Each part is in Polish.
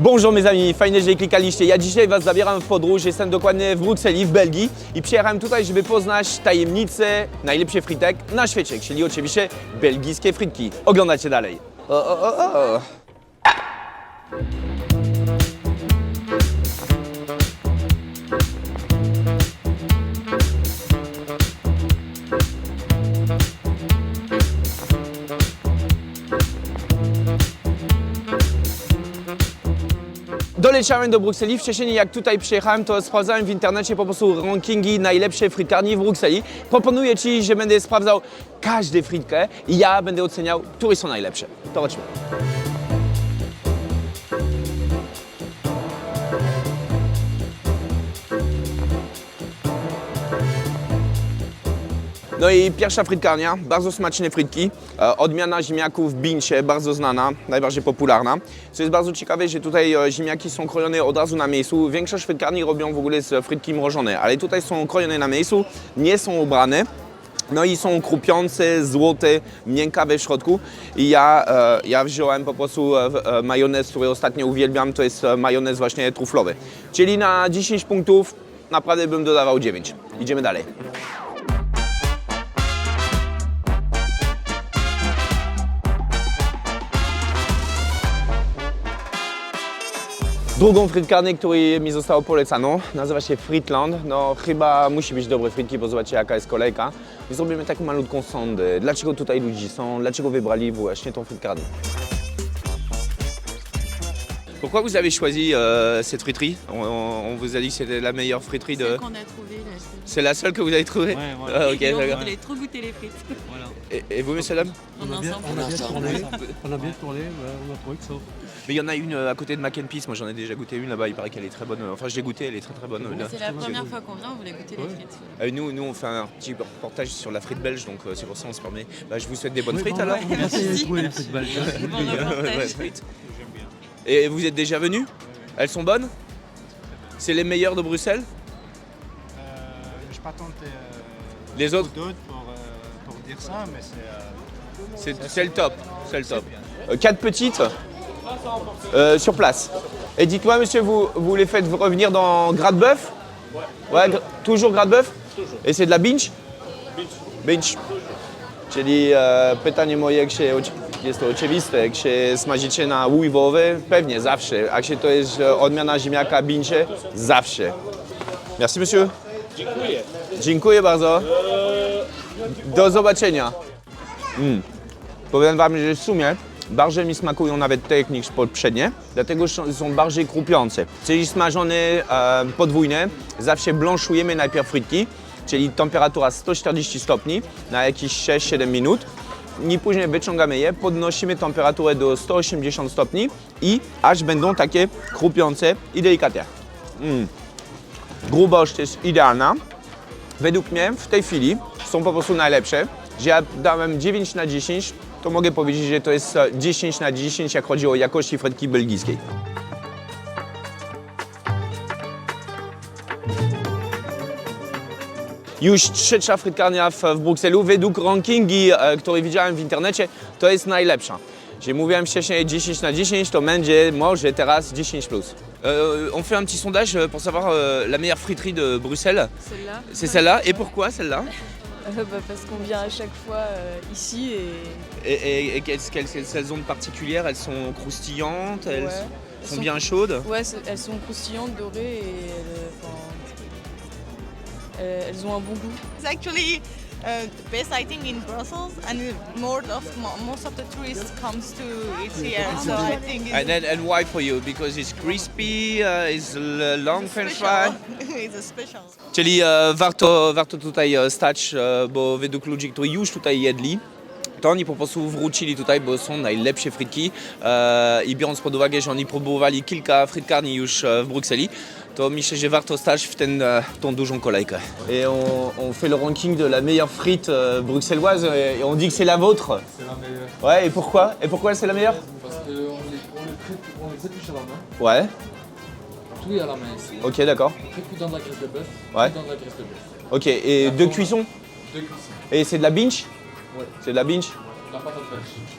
Bonjour mes amis, fajnie, że klikaliście. Ja dzisiaj Was zabieram w podróż, jestem dokładnie w Brukseli, w Belgii i przyjechałem tutaj, żeby poznać tajemnice najlepszych fritek na świecie, czyli oczywiście belgijskie frytki. Oglądajcie dalej. O, o, o, o. Doleciałem do Brukseli. Wcześniej jak tutaj przyjechałem, to sprawdzałem w internecie po prostu rankingi najlepszej frytkarni w Brukseli. Proponuję Ci, że będę sprawdzał każdą frytkę i ja będę oceniał, które są najlepsze. To chodźmy. No i pierwsza frytkarnia, bardzo smaczne frytki. E, Odmiana ziemniaków w Bincie, bardzo znana, najbardziej popularna. Co jest bardzo ciekawe, że tutaj e, ziemniaki są krojone od razu na miejscu. Większość frytkarni robią w ogóle z frytki mrożone, ale tutaj są krojone na miejscu, nie są ubrane. No i są krupiące, złote, miękkawe w środku. I ja, e, ja wziąłem po prostu majonez, który ostatnio uwielbiam, to jest majonez właśnie truflowy. Czyli na 10 punktów naprawdę bym dodawał 9. Idziemy dalej. Drugą frytkarnię, której mi zostało polecano, nazywa się Fritland. No chyba musi być dobre frytki, bo zobaczcie jaka jest kolejka. I zrobimy taką malutką sondę. Dlaczego tutaj ludzie są? Dlaczego wybrali właśnie tą frytkarnię? Pourquoi vous avez choisi euh, cette friterie on, on- on vous a dit que c'était la meilleure friterie de... Celle qu'on a trouvée C'est la seule que vous avez trouvée? Ouais, voilà. Ah, ok, Et on d'accord. voulait trop goûter les frites. Voilà. Et, et vous, monsieur On, On a bien, ensemble. on a bien tourné, on a bien tourné, on a trouvé que ça. Mais il y en a une euh, à côté de Mac Peace. Moi, j'en ai déjà goûté une là-bas. Il paraît qu'elle est très bonne. Enfin, je l'ai goûtée, elle est très très bonne. C'est la première fois qu'on vient, on voulait goûter les frites. Euh, nous, nous, on fait un petit reportage sur la frite belge, donc euh, c'est pour ça qu'on se permet. Bah, je vous souhaite des bonnes Oui, frites bon, alors. On Merci. trouver les. Bon Ouais, frites. Et vous êtes déjà venu Elles sont bonnes? C'est les meilleures de Bruxelles? Euh, je pas tenté euh, Les autres? d'autres pour, euh, pour dire ça, mais c'est. euh, C'est le top. C'est le top. Euh, quatre petites? Euh, sur place. Et dites-moi, monsieur, vous, vous les faites revenir dans gras de bœuf Ouais. gr- toujours gras de bœuf Et c'est de la binge Binge. Czyli e, pytanie moje, jak się, oci- jest to oczywiste, jak się smażycie na łój wołowy, pewnie, zawsze. Jak się to jest e, odmiana ziemniaka bincie, zawsze. Merci, monsieur. Dziękuję. Dziękuję bardzo. Do zobaczenia. Powiem Wam, że w sumie bardziej mi smakują nawet te niż poprzednie, dlatego że są- bardziej krupiące. Czyli smażone e, podwójne, zawsze blanszujemy najpierw frytki, czyli temperatura 140 stopni na jakieś 6-7 minut. I później wyciągamy je, podnosimy temperaturę do 180 stopni i aż będą takie krupiące i delikatne. Mm. Grubość jest idealna. Według mnie w tej chwili są po prostu najlepsze. Ja dałem 9 na 10, to mogę powiedzieć, że to jest e, 10 na 10, jak chodzi o jakości frytki belgijskiej. Już trzecia frytkarnia w, w Brukselu. Według rankingi, e, które widziałem w internecie, to jest najlepsza. Że mówiłem wcześniej 10 na 10, to będzie może teraz 10 plus. Euh, on fait un petit sondage euh, pour savoir euh, la meilleure friterie de Bruxelles. Celle-là C'est celle-là. Et pourquoi celle-là? Euh, bah, Parce qu'on vient à chaque fois euh, ici et Et, et- et qu'est-ce qu'elles qu'elles ont de particulière Elles sont croustillantes, elles Ouais. sont, Sont- bien chaudes? ouais, elles sont croustillantes, dorées et elles- elles ont un bon goût. It's actually uh, the best I think in Brussels, and more of mo- most of the tourists comes to it here. So I think it's And, then, and why for you? Because it's crispy, uh, it's long french fry. it's a special. Czyli e, warto, warto tutaj e, stać, e, bo według ludzi, którzy już tutaj jedli, to oni po prostu wrócili tutaj, bo są najlepsze frytki e, i biorąc pod uwagę, że oni próbowali kilka frytkarni już w Brukseli, to myślę, że warto stać w, ten, e, w tą dużą kolejkę. Et on, on fait le ranking de la meilleure frite euh, bruxelloise et on dit que c'est la vôtre. C'est la meilleure. Ouais, et pourquoi? Et pourquoi c'est la meilleure? Parce qu'on les, on les, à la main. Ouais, Tout est à la main ici. ok, d'accord. Très cuit dans de la graisse de bœuf. Ouais. Dans de la graisse de bœuf. Ok, et deux cuissons? Deux cuissons. Et c'est de la binge? Ouais. C'est de la binge?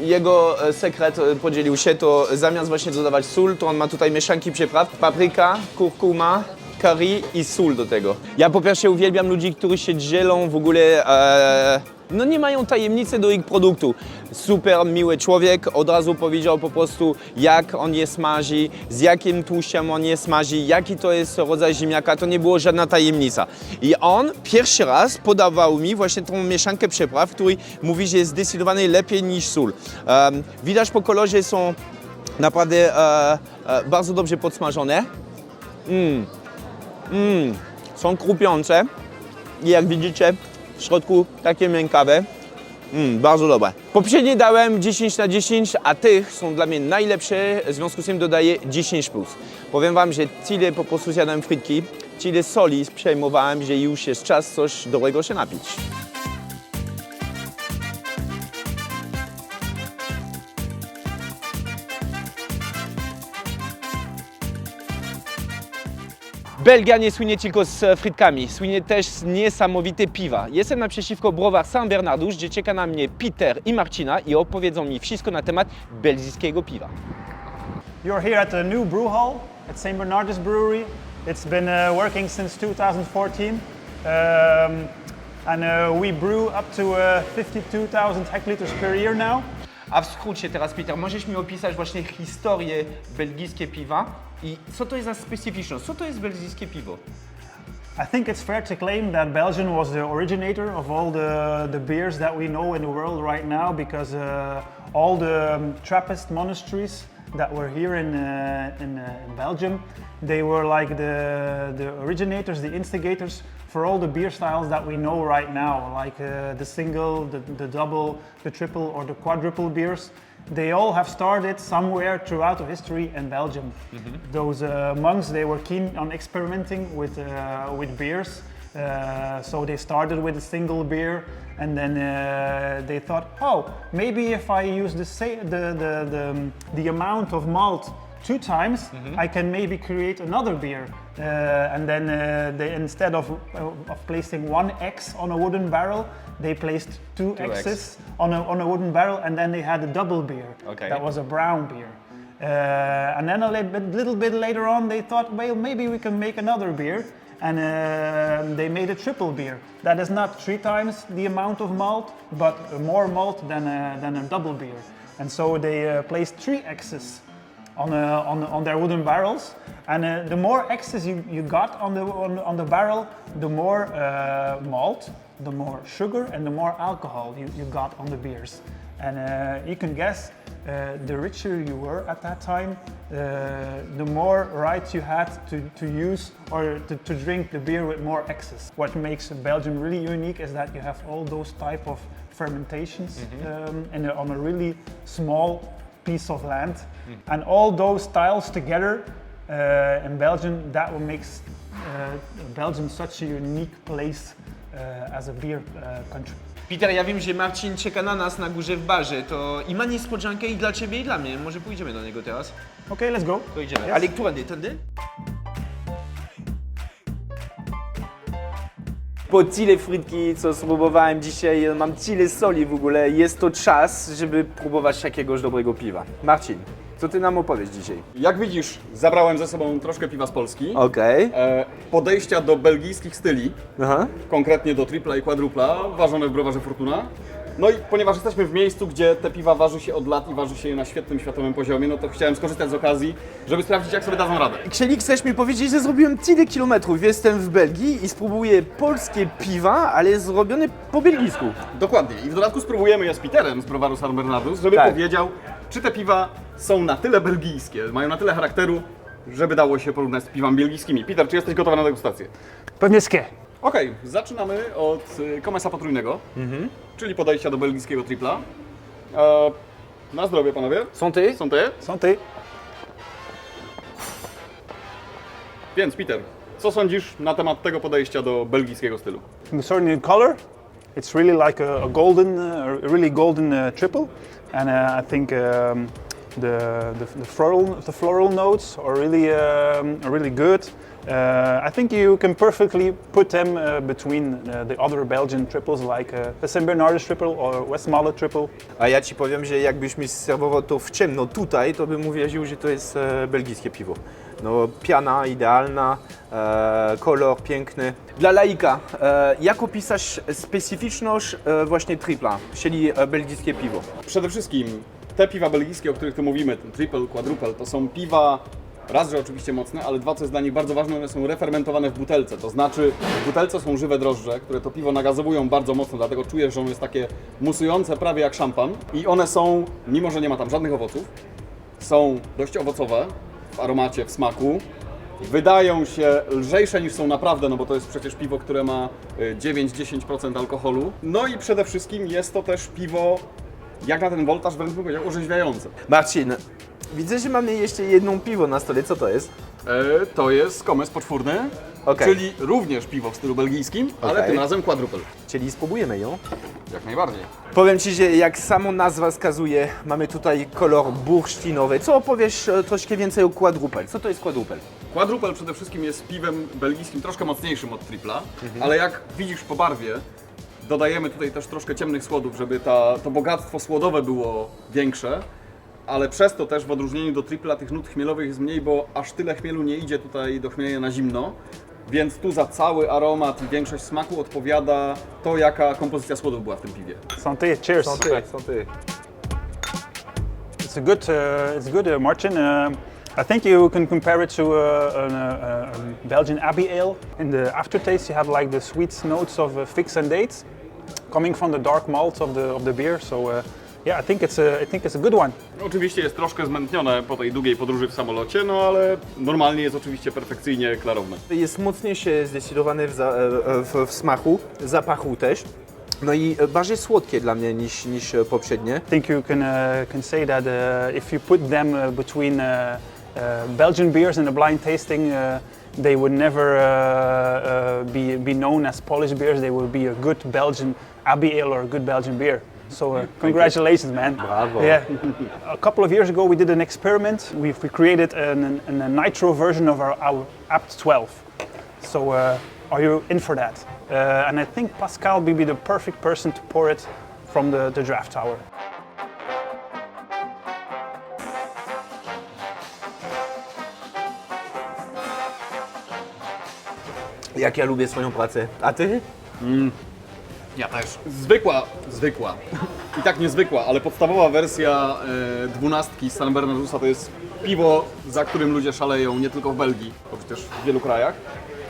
Jego e, sekret e, podzielił się, to zamiast właśnie dodawać sól, to on ma tutaj mieszanki przypraw, papryka, kurkuma, curry i sól do tego. Ja po pierwsze uwielbiam ludzi, którzy się dzielą w ogóle, e, no nie mają tajemnicy do ich produktu. Super miły człowiek, od razu powiedział po prostu jak on je smaży, z jakim tłuszczem on je smaży, jaki to jest rodzaj ziemniaka, to nie było żadna tajemnica. I on pierwszy raz podawał mi właśnie tą mieszankę przypraw, który mówi, że jest zdecydowanie lepiej niż sól. Em, widać po kolorze są naprawdę e, e, bardzo dobrze podsmażone. Mm. Mm. Są krupiące i jak widzicie w środku takie miękkawe. Mm, bardzo dobre. Poprzednie dałem 10 na 10, a tych są dla mnie najlepsze, w związku z tym dodaję 10 plus. Powiem Wam, że tyle po prostu zjadłem frytki, tyle soli przejmowałem, że już jest czas coś dobrego się napić. Belgia nie słynie tylko z frytkami, słynie też z niesamowite piwa. Jestem naprzeciwko browar Saint Bernardus, gdzie czeka na mnie Peter i Marcina i opowiedzą mi wszystko na temat belgijskiego piwa. You're here at the new brew hall at St. Bernardus Brewery. It's been uh, working since 2014. Um, and uh, we brew up to uh, 52,000 hectoliters per year now. A teraz, Peter, możesz mi opisać właśnie historię belgijskie piwa i co to jest za? Co to jest belgijskie piwo? I think it's fair to claim that Belgium was the originator of all the, the beers that we know in the world right now because uh, all the um, Trappist monasteries that were here in, uh, in, uh, in Belgium, they were like the, the originators, the instigators for all the beer styles that we know right now, like uh, the single, the, the double, the triple, or the quadruple beers. They all have started somewhere throughout the history in Belgium. Those uh, monks, they were keen on experimenting with, uh, with beers. Uh, so they started with a single beer and then uh, they thought, oh, maybe if I use the, sa- the, the, the, um, the amount of malt two times, I can maybe create another beer. Uh, and then uh, they, instead of, uh, of placing one X on a wooden barrel, they placed two, Two X. X's on a, on a wooden barrel and then they had a double beer. Okay. That was a brown beer. Uh, and then a little bit, little bit later on, they thought, well, maybe we can make another beer. And uh, they made a triple beer. That is not three times the amount of malt, but more malt than a, than a double beer. And so they uh, placed three X's on, uh, on, on their wooden barrels. And uh, the more excess you, you got on the, on, on the barrel, the more uh, malt, the more sugar, and the more alcohol you, you got on the beers. And uh, you can guess uh, the richer you were at that time, uh, the more rights you had to, to use or to, to drink the beer with more excess. What makes Belgium really unique is that you have all those type of fermentations um, in a, on a really small piece of land. And all those styles together uh, in Belgium, that what makes uh, Belgium such a unique place uh, as a beer uh, country. Peter, ja wiem, że Marcin czeka na nas na górze w barze, to i ma niespodziankę i dla Ciebie i dla mnie. Może pójdziemy do niego teraz? Okay, let's go. To idziemy. Yes. Ale którędy? Tędy? Po tyle frytki, co spróbowałem dzisiaj, mam tyle soli w ogóle, jest to czas, żeby próbować jakiegoś dobrego piwa. Marcin, co Ty nam opowiesz dzisiaj? Jak widzisz, zabrałem ze sobą troszkę piwa z Polski. Okej. E, podejścia do belgijskich styli, Aha. konkretnie do tripla i quadrupla, ważone w browarze Fortuna. No i ponieważ jesteśmy w miejscu, gdzie te piwa waży się od lat i waży się je na świetnym światowym poziomie, no to chciałem skorzystać z okazji, żeby sprawdzić, jak sobie dadzą radę. Czyli chcesz mi powiedzieć, że zrobiłem tyle kilometrów, jestem w Belgii i spróbuję polskie piwa, ale zrobione po belgijsku. Dokładnie. I w dodatku spróbujemy je z Peterem z browaru San Bernardus, żeby Tak. powiedział, czy te piwa są na tyle belgijskie, mają na tyle charakteru, żeby dało się porównać z piwami belgijskimi. Peter, czy jesteś gotowy na degustację? Pewnie skie. Okej, zaczynamy od y, komesa potrójnego, czyli podejścia do belgijskiego tripla. E, na zdrowie, panowie. Są ty? Są te? Santé. Więc, Peter, co sądzisz na temat tego podejścia do belgijskiego stylu? Concerning in color, it's really like a, a golden, uh, a really golden uh, triple, and uh, I think um, the, the the floral the floral notes are really um, are really good. Uh, I think you can perfectly put them uh, between uh, the other Belgian triples like uh, the St. Triple or Westmalle triple. A ja ci powiem, że jakbyś mi serwował to w ciemno tutaj, to bym uwierzył, że to jest e, belgijskie piwo. No, piana idealna, e, kolor piękny. Dla laika, e, jak opisać specyficzność e, właśnie tripla, czyli e, belgijskie piwo? Przede wszystkim te piwa belgijskie, o których tu mówimy, ten triple, quadruple, to są piwa raz, że oczywiście mocne, ale dwa, co jest dla nich bardzo ważne, one są refermentowane w butelce. To znaczy w butelce są żywe drożdże, które to piwo nagazowują bardzo mocno, dlatego czujesz, że ono jest takie musujące prawie jak szampan. I one są, mimo że nie ma tam żadnych owoców, są dość owocowe w aromacie, w smaku. Wydają się lżejsze niż są naprawdę, no bo to jest przecież piwo, które ma y, 9-10% alkoholu. No i przede wszystkim jest to też piwo, jak na ten woltaż wręcz bym powiedział, orzeźwiające. Marcin, widzę, że mamy jeszcze jedną piwo na stole, co to jest? E, to jest komes poczwórny, Okej. czyli również piwo w stylu belgijskim, ale Okej. tym razem quadruple. Czyli spróbujemy ją. Jak najbardziej. Powiem Ci, że jak samo nazwa wskazuje, mamy tutaj kolor bursztynowy. Co opowiesz e, troszkę więcej o quadruple? Co to jest quadruple? Quadruple przede wszystkim jest piwem belgijskim troszkę mocniejszym od tripla, ale jak widzisz po barwie, dodajemy tutaj też troszkę ciemnych słodów, żeby ta, to bogactwo słodowe było większe, ale przez to też w odróżnieniu do tripla tych nut chmielowych jest mniej, bo aż tyle chmielu nie idzie tutaj do chmielenia na zimno. Więc tu za cały aromat i większość smaku odpowiada to, jaka kompozycja słodów była w tym piwie. Santé, cheers. It's a good, uh, it's good, uh, Martin. Uh, I think you can compare it to uh, an, uh, um, Belgian Abbey Ale. In the aftertaste, you have like the sweet notes of uh, figs and dates coming from the dark malt of the of the beer. So uh, yeah, I think it's a, I think it's a good one. Oczywiście jest troszkę zmętnione po tej długiej podróży w samolocie, no ale normalnie jest oczywiście perfekcyjnie klarowne. Jest mocniejszy zdecydowany w, za, e, w, w smaku, zapachu też. No i e, bardziej słodkie dla mnie niż, niż e, poprzednie. I think you can uh, can say that uh, if you put them uh, between uh, uh, Belgian beers and a blind tasting, uh, they would never uh, uh, be be known as Polish beers. They will be a good Belgian Abbey Ale or a good Belgian beer. So uh, congratulations, man! Bravo. Yeah. a couple of years ago, we did an experiment. We we created an, an, a nitro version of our, our Apt 12. So uh, are you in for that? Uh, and I think Pascal will be the perfect person to pour it from the, the draft tower. Jak ja lubię swoją pracę. A ty? Ja też. Zwykła, zwykła. I tak niezwykła, ale podstawowa wersja e, dwunastki San Bernardusa to jest piwo, za którym ludzie szaleją nie tylko w Belgii, bo przecież w wielu krajach,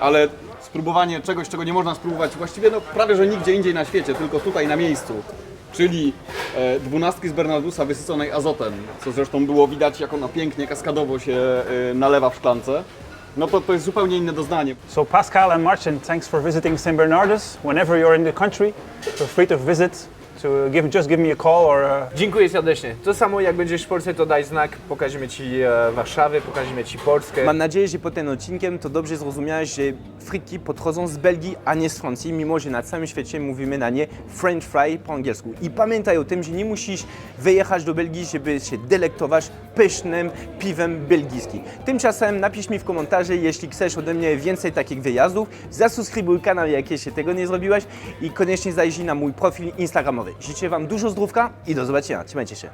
ale spróbowanie czegoś, czego nie można spróbować właściwie no, prawie, że nigdzie indziej na świecie, tylko tutaj na miejscu. Czyli e, dwunastki z Bernardusa wysyconej azotem, co zresztą było widać, jak ona pięknie, kaskadowo się e, nalewa w szklance. No to, to jest zupełnie inne doznanie. So Pascal and Martin, thanks for visiting St. Bernardus. Whenever you're in the country, feel free to visit. To give, just give me a call or uh, Dziękuję serdecznie. To samo jak będziesz w Polsce, to daj znak, pokażemy Ci e, Warszawę, pokażemy Ci Polskę. Mam nadzieję, że po tym odcinkiem to dobrze zrozumiałeś, że frytki podchodzą z Belgii, a nie z Francji, mimo że na całym świecie mówimy na nie French fry po angielsku. I pamiętaj o tym, że nie musisz wyjechać do Belgii, żeby się delektować pysznym piwem belgijskim. Tymczasem napisz mi w komentarzu, jeśli chcesz ode mnie więcej takich wyjazdów, zasubskrybuj kanał, jak jeszcze tego nie zrobiłeś i koniecznie zajrzyj na mój profil instagramowy. Życzę Wam dużo zdrówka i do zobaczenia. Trzymajcie się.